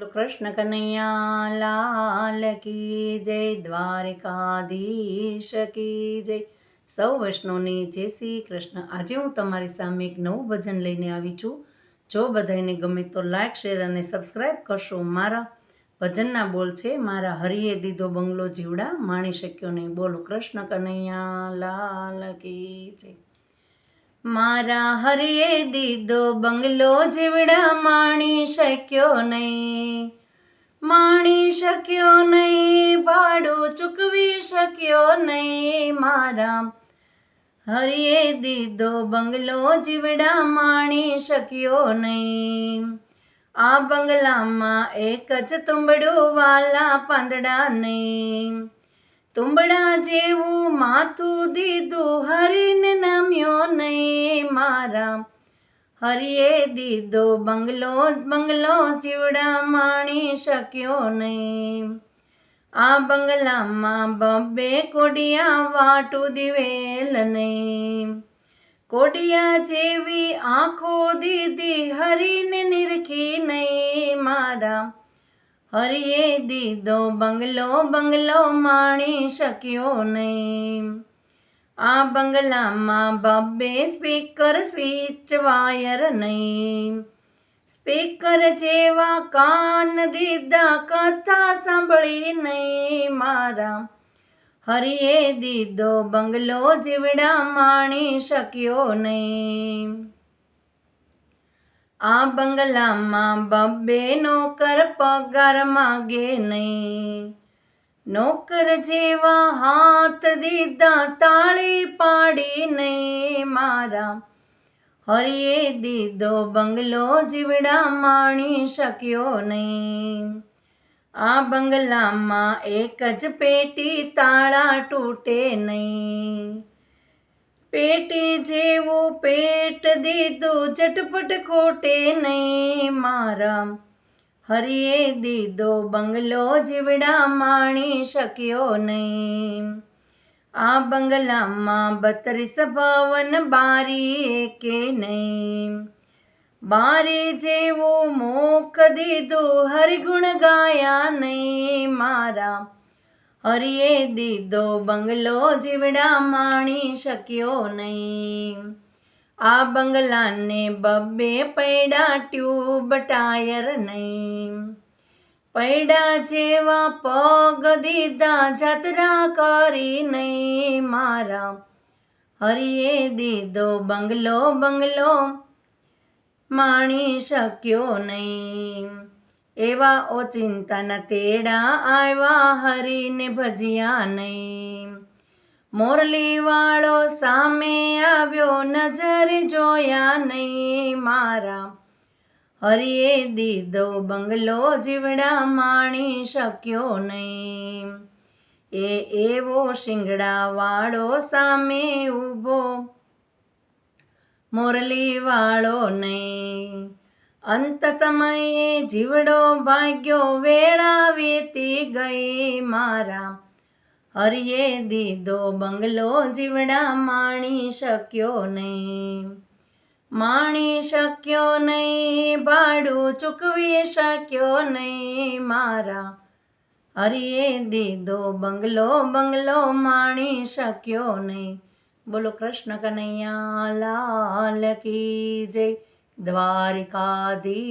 બોલો કૃષ્ણ કનૈયા લાલ કી જય દ્વારિકાધીશ કી જય સૌ વૈષ્ણવની જય શ્રી કૃષ્ણ આજે હું તમારી સામે એક નવું ભજન લઈને આવી છું જો બધાને ગમે તો લાઇક શેર અને સબસ્ક્રાઈબ કરશો મારા ભજનના બોલ છે. મારા હરિએ દીધો બંગલો જીવડા, માણી શક્યો નહીં બોલો કૃષ્ણ કનૈયા, લાલ કી જય. મારા હરિએ દીધો બંગલો જીવડા માણી શક્યો નહીં. માણી શક્યો નહીં, ભાડું ચૂકવી શક્યો નહીં. મારા હરિએ દીધો બંગલો જીવડા માણી શક્યો નહીં. આ બંગલામાં એક જ તુંબડું વાલા પાંદડા નહીં. તુંબડા જેવું માથું દીધું હરીને હરિએ દીધો બંગલો બંગલો જીવડા માણી શક્યો નહીં. આ બંગલામાં બબ્બે કોડિયા વાટું દિવેલ નહીં. કોડિયા જેવી આંખો દીધી હરીને નિરખી નહીં મારા. હરિએ દીધો બંગલો બંગલો માણી શક્યો નહીં. આ બંગલામાં બબ્બે સ્પીકર સ્વિચ વાયર નહીં સ્પીકર જેવા કાન દીધા કથા સાંભળી નહીં મારા હરિએ દીધો બંગલો જીવડા માણી શક્યો નહીં આ બંગલામાં બબ્બે નોકર પગાર માગે નહીં નોકર જેવા હાથ દીધા, તાળી પાડી નહીં મારા. હરિએ દીધો બંગલો જીવડા માણી શક્યો નહીં. આ બંગલામાં એક જ પેટી તાળા તૂટે નહીં. પેટી જેવું પેટ દીધું, ઝટપટ ખોટે નહીં મારા. હરિએ દીધો બંગલો જીવડા માણી શક્યો નહીં. આ બંગલામાં બત્રીસ ભવન બારી કે નહીં. બારી જેવું મોખ દીધું હરિગુણ ગાયા નહીં મારા. હરિએ દીધો બંગલો જીવડા માણી શક્યો નહીં. આ બંગલાને બબ્બે પૈડા ટ્યુબ ટાયર નહીં પૈડા જેવા પગ દીધા જાત્રા કરી નહીં મારા. હરિએ દીધો બંગલો બંગલો માણી શક્યો નહીં. એવા ઓચિંતાના તેડા આવ્યા હરીને ભજ્યા નહીં. મોરલીવાળો સામે આવ્યો નજર જોયા નહીં મારા. હરિએ દીધો બંગલો જીવડા માણી શક્યો નહીં. એ એવો શિંગડાવાળો સામે ઊભો. મોરલીવાળો નહીં. અંત સમયે જીવડો ભાગ્યો વેળા વીતી ગઈ મારા. હરિએ દીધો બંગલો જીવડા માણી શક્યો નહીં. માણી શક્યો નહીં, ભાડું ચૂકવી શક્યો નહીં મારા. હરિએ દીધો બંગલો બંગલો માણી શક્યો નહીં. બોલો કૃષ્ણ કનૈયા લાલ કી જય દ્વારિકાધી